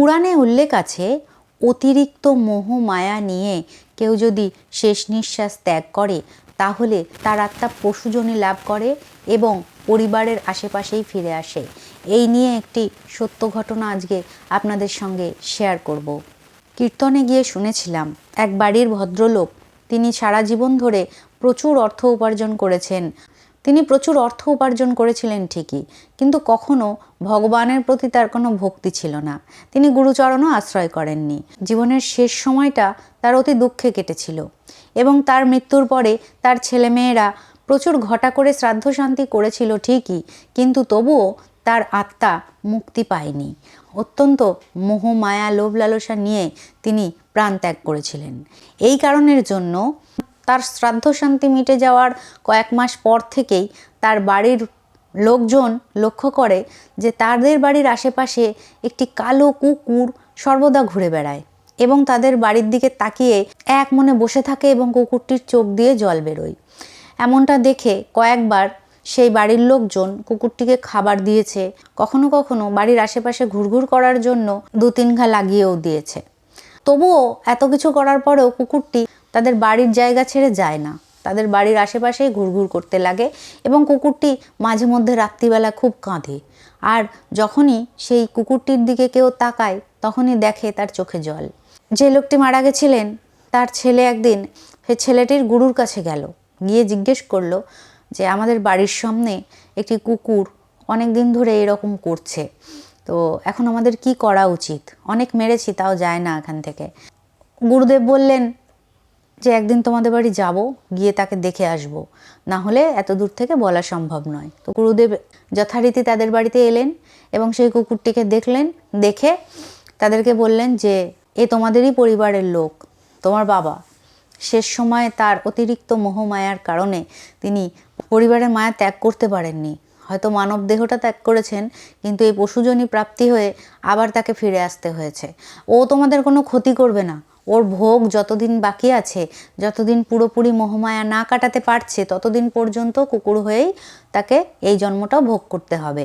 পুরাণে উল্লেখ আছে, অতিরিক্ত মোহ মায়া নিয়ে কেউ যদি শেষ নিঃশ্বাস ত্যাগ করে, তাহলে তার আত্মা পশুজনী লাভ করে এবং পরিবারের আশেপাশেই ফিরে আসে। এই নিয়ে একটি সত্য ঘটনা আজকে আপনাদের সঙ্গে শেয়ার করব। কীর্তনে গিয়ে শুনেছিলাম, এক বাড়ির ভদ্রলোক, তিনি সারা জীবন ধরে প্রচুর অর্থ উপার্জন করেছেন। তিনি প্রচুর অর্থ উপার্জন করেছিলেন ঠিকই, কিন্তু কখনো ভগবানের প্রতি তার কোনো ভক্তি ছিল না। তিনি গুরুচরণও আশ্রয় করেননি। জীবনের শেষ সময়টা তার অতি দুঃখে কেটেছিল এবং তার মৃত্যুর পরে তার ছেলেমেয়েরা প্রচুর ঘটা করে শ্রাদ্ধ শান্তি করেছিল ঠিকই, কিন্তু তবুও তার আত্মা মুক্তি পায়নি। অত্যন্ত মোহ, মায়া, লোভ, লালসা নিয়ে তিনি প্রাণ ত্যাগ করেছিলেন। এই কারণের জন্য তার শ্রাদ্ধ শান্তি মিটে যাওয়ার কয়েক মাস পর থেকেই তার বাড়ির লোকজন লক্ষ্য করে যে তাদের বাড়ির আশেপাশে একটি কালো কুকুর সর্বদা ঘুরে বেড়ায় এবং তাদের বাড়ির দিকে তাকিয়ে এক মনে বসে থাকে এবং কুকুরটির চোখ দিয়ে জল বেরোয়। এমনটা দেখে কয়েকবার সেই বাড়ির লোকজন কুকুরটিকে খাবার দিয়েছে, কখনো কখনো বাড়ির আশেপাশে ঘুরঘুর করার জন্য দু তিন ঘা লাগিয়েও দিয়েছে। তবুও এত কিছু করার পরেও কুকুরটি তাদের বাড়ির জায়গা ছেড়ে যায় না। তাদের বাড়ির আশেপাশেই ঘুরঘুর করতে লাগে এবং কুকুরটি মাঝে মধ্যে রাত্রিবেলা খুব কাঁদে। আর যখনই সেই কুকুরটির দিকে কেউ তাকায়, তখনই দেখে তার চোখে জল। যে লোকটি মারা গেছিলেন, তার ছেলে একদিন সে ছেলেটির গুরুর কাছে গেল। গিয়ে জিজ্ঞেস করল যে, আমাদের বাড়ির সামনে একটি কুকুর অনেক দিন ধরে এরকম করছে। তো এখন আমাদের কি করা উচিত? অনেক মেরেছি, তাও যায় না এখান থেকে। গুরুদেব বললেন যে একদিন তোমাদের বাড়ি যাব, গিয়ে তাকে দেখে আসব। না হলে এত দূর থেকে বলা সম্ভব নয়। তো গুরুদেব যথারীতি তাদের বাড়িতে এলেন এবং সেই কুকুরটিকে দেখলেন, দেখে তাদেরকে বললেন যে, এ তোমাদেরই পরিবারের লোক, তোমার বাবা। শেষ সময়ে তার অতিরিক্ত মোহমায়ার কারণে তিনি পরিবারের মায়া ত্যাগ করতে পারেননি। হয়তো মানব দেহটা ত্যাগ করেছেন, কিন্তু এই পশুজনী প্রাপ্তি হয়ে আবার তাকে ফিরে আসতে হয়েছে। ও তোমাদের কোনো ক্ষতি করবে না। ওর ভোগ যতদিন বাকি আছে, যতদিন পুরোপুরি মোহমায়া না কাটাতে পারছে, ততদিন পর্যন্ত কুকুর হয়েই তাকে এই জন্মটাও ভোগ করতে হবে।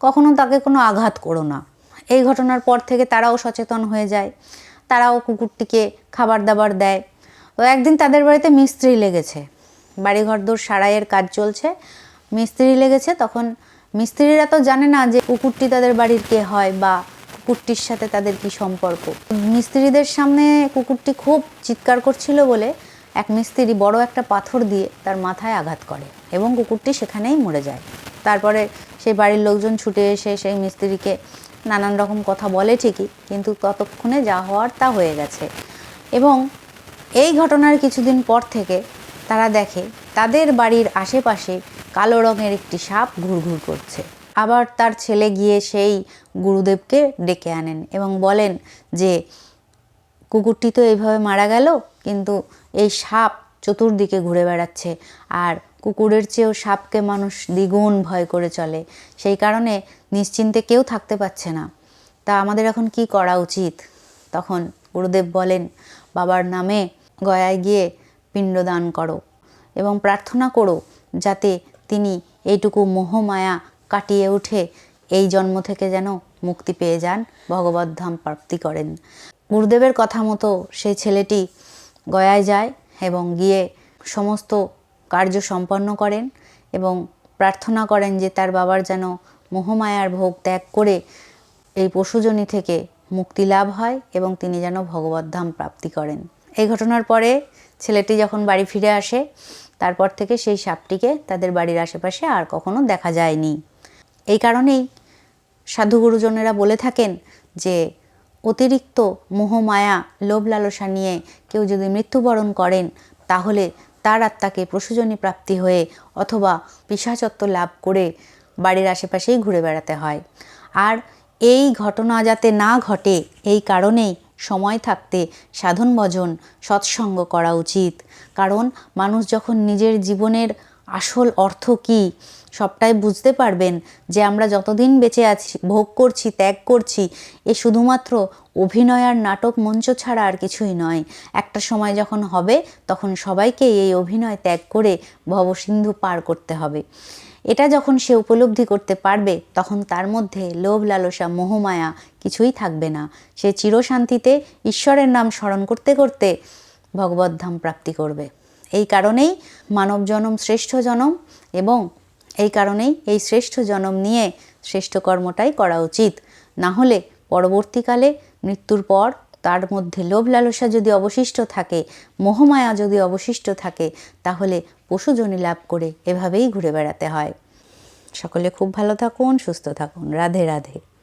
কখনো তাকে কোনো আঘাত করো না। এই ঘটনার পর থেকে তারাও সচেতন হয়ে যায়। তারাও কুকুরটিকে খাবার দাবার দেয়। ও একদিন তাদের বাড়িতে মিস্ত্রি লেগেছে। বাড়িঘরদোর সারাইয়ের কাজ চলছে। মিস্ত্রি লেগেছে, তখন মিস্ত্রিরা তো জানে না যে কুকুরটি তাদের বাড়ির কে হয় বা কুকুরটির সাথে তাদের কি সম্পর্ক? মিস্ত্রিদের সামনে কুকুরটি খুব চিৎকার করছিল বলে এক মিস্ত্রি বড় একটা পাথর দিয়ে তার মাথায় আঘাত করে এবং কুকুরটি সেখানেই মরে যায়। তারপরে সেই বাড়ির লোকজন ছুটে এসে সেই মিস্ত্রিকে নানান রকম কথা বলে ঠিকই, কিন্তু ততক্ষণে যা হওয়ার তা হয়ে গেছে। এবং এই ঘটনার কিছুদিন পর থেকে তারা দেখে তাদের বাড়ির আশেপাশে কালো রঙের একটি সাপ ঘুরঘুর করছে। আবার তার ছেলে গিয়ে সেই গুরুদেবকে ডেকে আনেন এবং বলেন যে, কুকুরটি তো এইভাবে মারা গেল, কিন্তু এই সাপ চতুর্দিকে ঘুরে বেড়াচ্ছে আর কুকুরের চেয়েও সাপকে মানুষ দ্বিগুণ ভয় করে চলে। সেই কারণে নিশ্চিন্তে কেউ থাকতে পারছে না। তা আমাদের এখন কি করা উচিত? তখন গুরুদেব বলেন, বাবার নামে গয়ায় গিয়ে পিণ্ডদান করো এবং প্রার্থনা করো যাতে তিনি এইটুকু মোহমায়া কাটিয়ে উঠে এই জন্ম থেকে যেন মুক্তি পেয়ে যান, ভগবত ধাম প্রাপ্তি করেন। গুরুদেবের কথা মতো সেই ছেলেটি গয়ায় যায় এবং গিয়ে সমস্ত কার্য সম্পন্ন করেন এবং প্রার্থনা করেন যে তার বাবার যেন মোহমায়ার ভোগ ত্যাগ করে এই পশুজনী থেকে মুক্তি লাভ হয় এবং তিনি যেন ভগবত ধাম প্রাপ্তি করেন। এই ঘটনার পরে ছেলেটি যখন বাড়ি ফিরে আসে, তারপর থেকে সেই সাপটিকে তাদের বাড়ির আশেপাশে আর কখনো দেখা যায়নি। এই কারণেই সাধু গুরুজনেরা বলে থাকেন যে অতিরিক্ত মোহমায়া লোভ, লালসা নিয়ে কেউ যদি মৃত্যুবরণ করেন, তাহলে তার আত্মাকে প্রসূজনী প্রাপ্তি হয়ে অথবা পিসাচত্ব লাভ করে বাড়ির আশেপাশেই ঘুরে বেড়াতে হয়। আর এই ঘটনা যাতে না ঘটে, এই কারণেই সময় থাকতে সাধন ভজন সৎসঙ্গ করা উচিত। কারণ মানুষ যখন নিজের জীবনের আসল অর্থ কী? সবটাই বুঝতে পারবেন যে আমরা যতদিন বেঁচে আছি, ভোগ করছি, ত্যাগ করছি, এ শুধুমাত্র অভিনয় আর নাটক মঞ্চ ছাড়া আর কিছুই নয়। একটা সময় যখন হবে, তখন সবাইকে এই অভিনয় ত্যাগ করে ভবসিন্ধু পার করতে হবে। এটা যখন সে উপলব্ধি করতে পারবে, তখন তার মধ্যে লোভ, লালসা, মোহমায়া কিছুই থাকবে না। সে চিরশান্তিতে ঈশ্বরের নাম স্মরণ করতে করতে ভগবদ্ধাম প্রাপ্তি করবে। এই কারণেই মানব জনম শ্রেষ্ঠ জনম এবং এই কারণেই এই শ্রেষ্ঠ জনম নিয়ে শ্রেষ্ঠ কর্মটাই করা উচিত। না হলে পরবর্তীকালে মৃত্যুর পর তার মধ্যে লোভ লালসা যদি অবশিষ্ট থাকে, মোহমায়া যদি অবশিষ্ট থাকে, তাহলে পশুজনী লাভ করে এভাবেই ঘুরে বেড়াতে হয়। সকলে খুব ভালো থাকুন, সুস্থ থাকুন। রাধে রাধে।